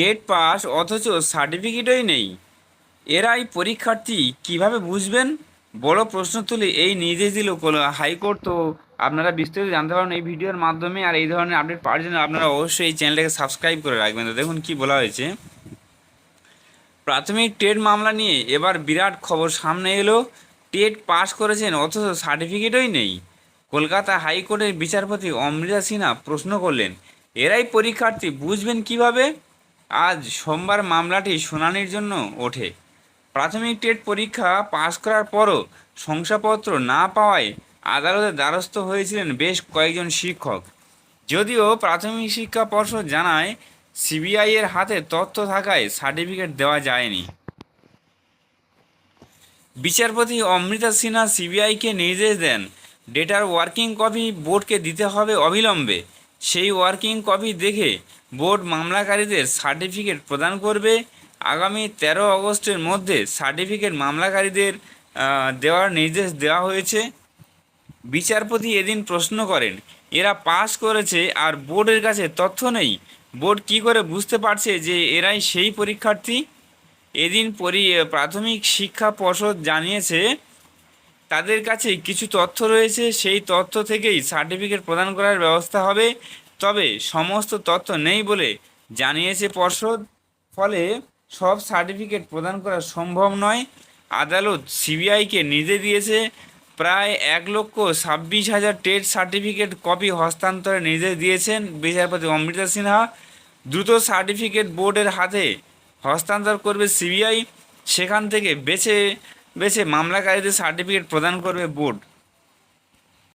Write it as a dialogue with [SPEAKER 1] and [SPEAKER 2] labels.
[SPEAKER 1] TET pass, অথচ সার্টিফিকেটই নেই। এরাই পরীক্ষার্থী, কীভাবে বুঝবেন? বড় প্রশ্ন তুলে এই নির্দেশ দিল হাইকোর্ট। তো আপনারা বিস্তারিত জানতে পারেন এই ভিডিওর মাধ্যমে, আর এই ধরনের আপডেট পাওয়ার জন্য আপনারা অবশ্যই এই চ্যানেলটাকে সাবস্ক্রাইব করে রাখবেন। তো দেখুন কি বলা হয়েছে। প্রাথমিক টেট মামলা নিয়ে এবার বিরাট খবর সামনে এলো। টেট পাস করেছেন, অথচ সার্টিফিকেটই নেই। কলকাতা হাইকোর্টের বিচারপতি অমৃতা সিনহা প্রশ্ন করলেন, এরাই পরীক্ষার্থী, বুঝবেন কীভাবে? আজ সোমবার মামলাটি শুনানির জন্য ওঠে। প্রাথমিক টেট পরীক্ষা পাশ করার পরও শংসাপত্র না পাওয়ায় আদালতের দ্বারস্থ হয়েছিলেন বেশ কয়েকজন শিক্ষক। যদিও প্রাথমিক শিক্ষা পর্ষদ জানায়, সিবিআই এর হাতে তথ্য থাকায় সার্টিফিকেট দেওয়া যায়নি। বিচারপতি অমৃতা সিনহা সিবিআইকে নির্দেশ দেন, ডেটার ওয়ার্কিং কপি বোর্ডকে দিতে হবে অবিলম্বে। সেই ওয়ার্কিং কপি দেখে বোর্ড মামলাকারীদের সার্টিফিকেট প্রদান করবে। আগামী তেরো আগস্টের মধ্যে সার্টিফিকেট মামলাকারীদের দেওয়ার নির্দেশ দেওয়া হয়েছে। বিচারপতি এদিন প্রশ্ন করেন, এরা পাস করেছে আর বোর্ডের কাছে তথ্য নেই। বোর্ড কি করে বুঝতে পারছে যে এরাই সেই পরীক্ষার্থী? এদিন পরি, প্রাথমিক শিক্ষা পর্ষদ জানিয়েছে তাদের কাছে কিছু তথ্য রয়েছে, সেই তথ্য থেকেই সার্টিফিকেট প্রদান করার ব্যবস্থা হবে। তবে সমস্ত তথ্য নেই বলে জানিয়েছে পর্ষদ। ফলে সব সার্টিফিকেট প্রদান করা সম্ভব নয়। আদালত সিবিআইকে নির্দেশ দিয়েছে, প্রায় এক লক্ষ ছাব্বিশ হাজার টেট সার্টিফিকেট কপি হস্তান্তরের নির্দেশ দিয়েছেন বিচারপতি অমৃতা সিনহা। দ্রুত সার্টিফিকেট বোর্ডের হাতে হস্তান্তর করবে সিবিআই, সেখান থেকে বেছে বেছে মামলাকারীদের সার্টিফিকেট প্রদান করবে বোর্ড